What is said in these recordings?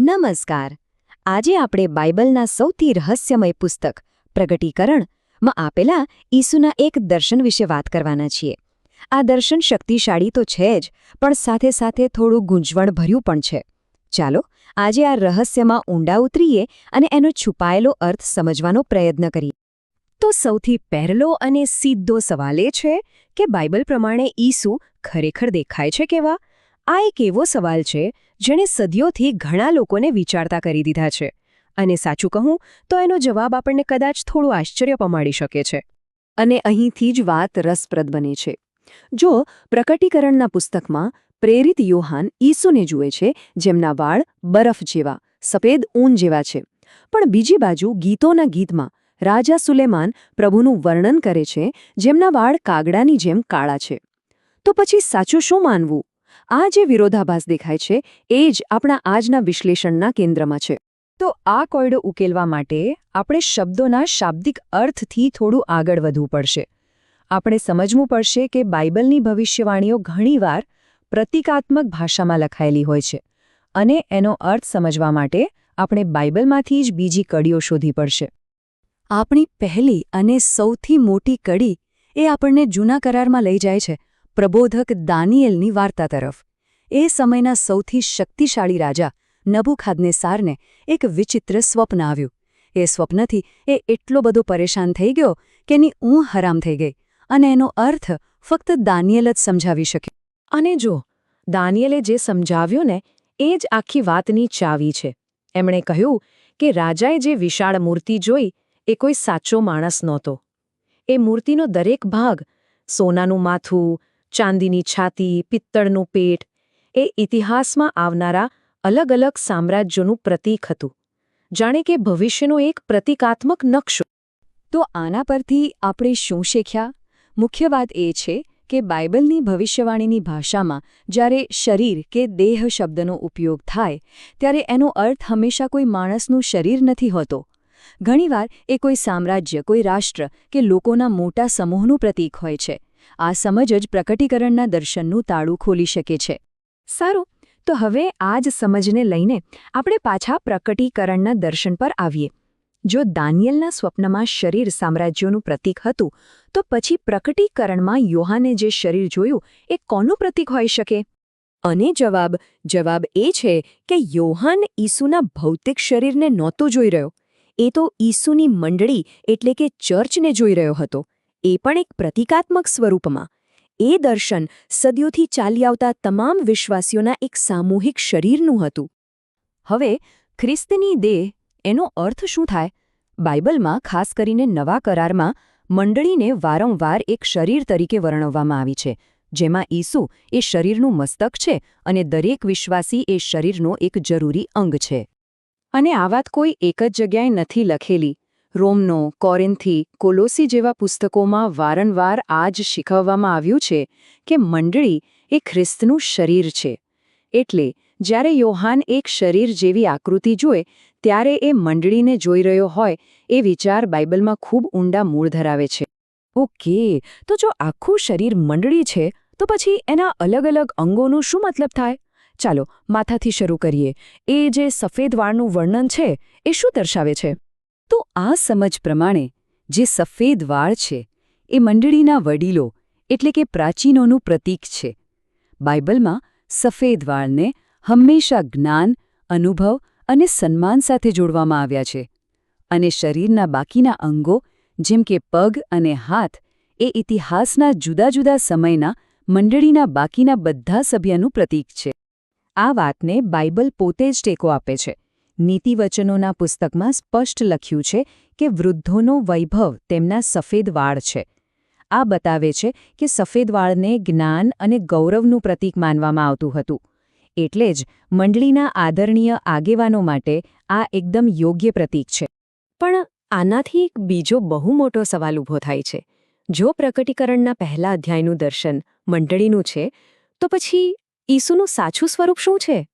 નમસ્કાર. આજે આપણે બાઇબલના સૌથી રહસ્યમય પુસ્તક, પ્રગટીકરણમાં આપેલા ઈસુના એક દર્શન વિશે વાત કરવાના છીએ. આ દર્શન શક્તિશાળી તો છે જ, પણ સાથે સાથે થોડું ગૂંચવણભર્યું પણ છે. ચાલો, આજે આ રહસ્યમાં ઊંડા ઉતરીએ અને એનો છુપાયેલો અર્થ સમજવાનો પ્રયત્ન કરીએ. તો સૌથી પહેલો અને સીધો સવાલ એ છે કે બાઇબલ પ્રમાણે ઈસુ ખરેખર દેખાય છે કેવા? આ એક એવો સવાલ છે જેણે સદીઓથી ઘણા લોકોને વિચારતા કરી દીધા છે. અને સાચું કહું, તો એનો જવાબ આપણને કદાચ થોડું આશ્ચર્ય પમાડી શકે છે. અને અહીંથી જ વાત રસપ્રદ બને છે. જો પ્રકટીકરણના પુસ્તકમાં પ્રેરિત યોહાન ઈસુને જુએ છે, જેમના વાળ બરફ જેવા, સફેદ ઊન જેવા છે. પણ બીજી બાજુ ગીતોના ગીતમાં રાજા સુલેમાન પ્રભુનું વર્ણન કરે છે, જેમના વાળ કાગડાની જેમ કાળા છે. તો પછી સાચું શું માનવું? આ જે વિરોધાભાસ દેખાય છે, એ જ આપણા આજના વિશ્લેષણના કેન્દ્રમાં છે. તો આ કોયડો ઉકેલવા માટે આપણે શબ્દોના શાબ્દિક અર્થથી થોડું આગળ વધવું પડશે. આપણે સમજવું પડશે કે બાઇબલની ભવિષ્યવાણીઓ ઘણીવાર પ્રતિકાત્મક ભાષામાં લખાયેલી હોય છે અને એનો અર્થ સમજવા માટે આપણે બાઇબલમાંથી જ બીજી કડીઓ શોધી પડશે. આપણી પહેલી અને સૌથી મોટી કડી એ આપણને જૂના કરારમાં લઈ જાય છે, પ્રબોધક દાનિયેલની વાર્તા તરફ. એ સમયના સૌથી શક્તિશાળી રાજા નબુખાદનેસારને એક વિચિત્ર સ્વપ્ન આવ્યું. એ સ્વપ્નથી એ એટલો બધો પરેશાન થઈ ગયો કે એની ઊંઘ હરામ થઈ ગઈ અને એનો અર્થ ફક્ત દાનિયેલ જ સમજાવી શકે અને જો દાનિયેલે જે સમજાવ્યું ને, એ જ આખી વાતની ચાવી છે. એમણે કહ્યું કે રાજાએ જે વિશાળ મૂર્તિ જોઈ, એ કોઈ સાચો માણસ નહોતો. એ મૂર્તિનો દરેક ભાગ, સોનાનું માથું, ચાંદીની છાતી, પિત્તળનું પેટ એ ઇતિહાસમાં આવનારા અલગ અલગ સામ્રાજ્યોનું પ્રતીક હતું. જાણે કે ભવિષ્યનો એક પ્રતિકાત્મક નકશો. તો આના પરથી આપણે શું શીખ્યા? મુખ્ય વાત એ છે કે બાઇબલની ભવિષ્યવાણીની ભાષામાં જ્યારે શરીર કે દેહ શબ્દનો ઉપયોગ થાય, ત્યારે એનો અર્થ હંમેશા કોઈ માણસનું શરીર નથી હોતો. ઘણીવાર એ કોઈ સામ્રાજ્ય, કોઈ રાષ્ટ્ર કે લોકોના મોટા સમૂહનું પ્રતીક હોય છે. આ સમજ જ પ્રકટીકરણના દર્શનનું તાળું ખોલી શકે છે. સારું, તો હવે આ જ સમજને લઈને આપણે પાછા પ્રકટીકરણના દર્શન પર આવીએ. જો દાનિયલના સ્વપ્નમાં શરીર સામ્રાજ્યોનું પ્રતીક હતું, તો પછી પ્રકટીકરણમાં યોહાને જે શરીર જોયું, એ કોનું પ્રતીક હોઈ શકે? અને જવાબ જવાબ એ છે કે યોહાન ઈસુના ભૌતિક શરીરને નહોતો જોઈ રહ્યો. એ તો ઈસુની મંડળી એટલે કે ચર્ચને જોઈ રહ્યો હતો. એ પણ એક પ્રતિકાત્મક સ્વરૂપમાં. એ દર્શન સદીઓથી ચાલી આવતા તમામ વિશ્વાસીઓના એક સામૂહિક શરીરનું હતું. હવે, ખ્રિસ્તની દેહ એનો અર્થ શું થાય? બાઇબલમાં ખાસ કરીને નવા કરારમાં મંડળીને વારંવાર એક શરીર તરીકે વર્ણવવામાં આવી છે, જેમાં ઈસુ એ શરીરનું મસ્તક છે અને દરેક વિશ્વાસી એ શરીરનો એક જરૂરી અંગ છે. અને આ વાત કોઈ એક જ જગ્યાએ નથી લખેલી. રોમનો, કોરિન્થી, કોલોસી જેવા પુસ્તકોમાં વારંવાર આ જ શીખવવામાં આવ્યું છે કે મંડળી એ ખ્રિસ્તનું શરીર છે. એટલે, જ્યારે યોહાન એક શરીર જેવી આકૃતિ જુએ ત્યારે એ મંડળીને જોઈ રહ્યો હોય એ વિચાર બાઇબલમાં ખૂબ ઊંડા મૂળ ધરાવે છે. ઓકે, તો જો આખું શરીર મંડળી છે, તો પછી એના અલગ અલગ અંગોનું શું મતલબ થાય? ચાલો, માથાથી શરૂ કરીએ. એ જે સફેદ વાળનું વર્ણન છે, એ શું દર્શાવે છે? તો આ સમજ પ્રમાણે જે સફેદ વાળ છે, એ મંડળીના વડીલો એટલે કે પ્રાચીનોનું પ્રતીક છે. બાઇબલમાં સફેદ વાળને હંમેશા જ્ઞાન, અનુભવ અને સન્માન સાથે જોડવામાં આવ્યા છે અને શરીરના બાકીના અંગો, જેમ કે પગ અને હાથ, એ ઇતિહાસના જુદા જુદા સમયના મંડળીના બાકીના બધા સભ્યનું પ્રતીક છે. આ વાતને બાઇબલ પોતે જ ટેકો આપે છે. નીતિવચનોના પુસ્તકમાં સ્પષ્ટ લખ્યું છે કે વૃદ્ધોનો વૈભવ તેમના સફેદ વાળ છે. આ બતાવે છે કે સફેદ વાળને જ્ઞાન અને ગૌરવનું પ્રતીક માનવામાં આવતું હતું. એટલે જ મંડળીના આદરણીય આગેવાનો માટે આ એકદમ યોગ્ય પ્રતીક છે. પણ આનાથી એક બીજો બહુ મોટો સવાલ ઊભો થાય છે. જો પ્રકટીકરણના પહેલા અધ્યાયનું દર્શન મંડળીનું છે, તો પછી ઈસુનું સાચું સ્વરૂપ શું છે?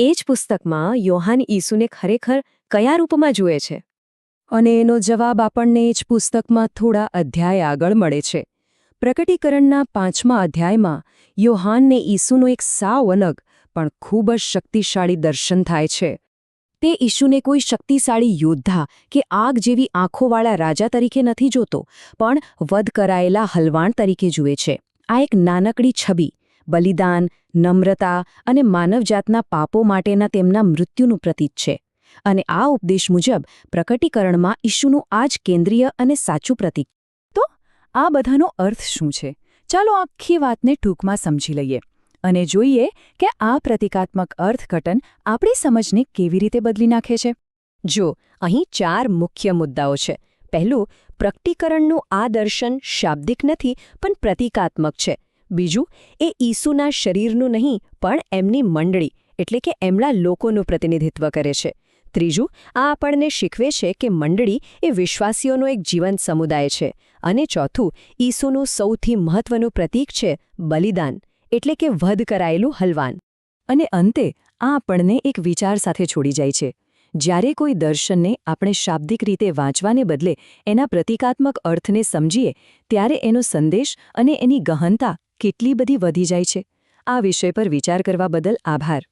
એ જ પુસ્તકમાં યોહાન ઈસુને ખરેખર કયા રૂપમાં જુએ છે? અને એનો જવાબ આપણને એ જ પુસ્તકમાં થોડા અધ્યાય આગળ મળે છે. પ્રકટીકરણના પાંચમા અધ્યાયમાં યોહાનને ઈસુનો એક સાવ અલગ પણ ખૂબ જ શક્તિશાળી દર્શન થાય છે. તે ઈશુને કોઈ શક્તિશાળી યોદ્ધા કે આગ જેવી આંખોવાળા રાજા તરીકે નથી જોતો, પણ વધ કરાયેલા હલવાણ તરીકે જુએ છે. આ એક નાનકડી છબી બલિદાન, નમ્રતા અને માનવજાતના પાપો માટેના તેમના મૃત્યુનું પ્રતીક છે. અને આ ઉપદેશ મુજબ પ્રકટીકરણમાં ઈશુનું આ જ કેન્દ્રીય અને સાચું પ્રતીક. તો આ બધાનો અર્થ શું છે? ચાલો આખી વાતને ટૂંકમાં સમજી લઈએ અને જોઈએ કે આ પ્રતિકાત્મક અર્થઘટન આપણી સમજને કેવી રીતે બદલી નાખે છે. જો અહીં ચાર મુખ્ય મુદ્દાઓ છે. પહેલું, પ્રકટીકરણનું આ દર્શન શાબ્દિક નથી, પણ પ્રતિકાત્મક છે. બીજું, એ ઈસુના શરીરનું નહીં, પણ એમની મંડળી, એટલે કે એમના લોકોનું પ્રતિનિધિત્વ કરે છે. ત્રીજું, આ આપણને શીખવે છે કે મંડળી એ વિશ્વાસીઓનો એક જીવંત સમુદાય છે. અને ચોથું, ઈસુનું સૌથી મહત્વનું પ્રતીક છે બલિદાન, એટલે કે વધ કરાયેલું હલવાન. અને અંતે, આ આપણને એક વિચાર સાથે છોડી જાય છે. જ્યારે કોઈ દર્શનને આપણે શાબ્દિક રીતે વાંચવાને બદલે એના પ્રતિકાત્મક અર્થને સમજીએ, ત્યારે એનો સંદેશ અને એની ગહનતા કેટલી બધી વધી જાય છે. આ વિષય પર વિચાર કરવા બદલ આભાર.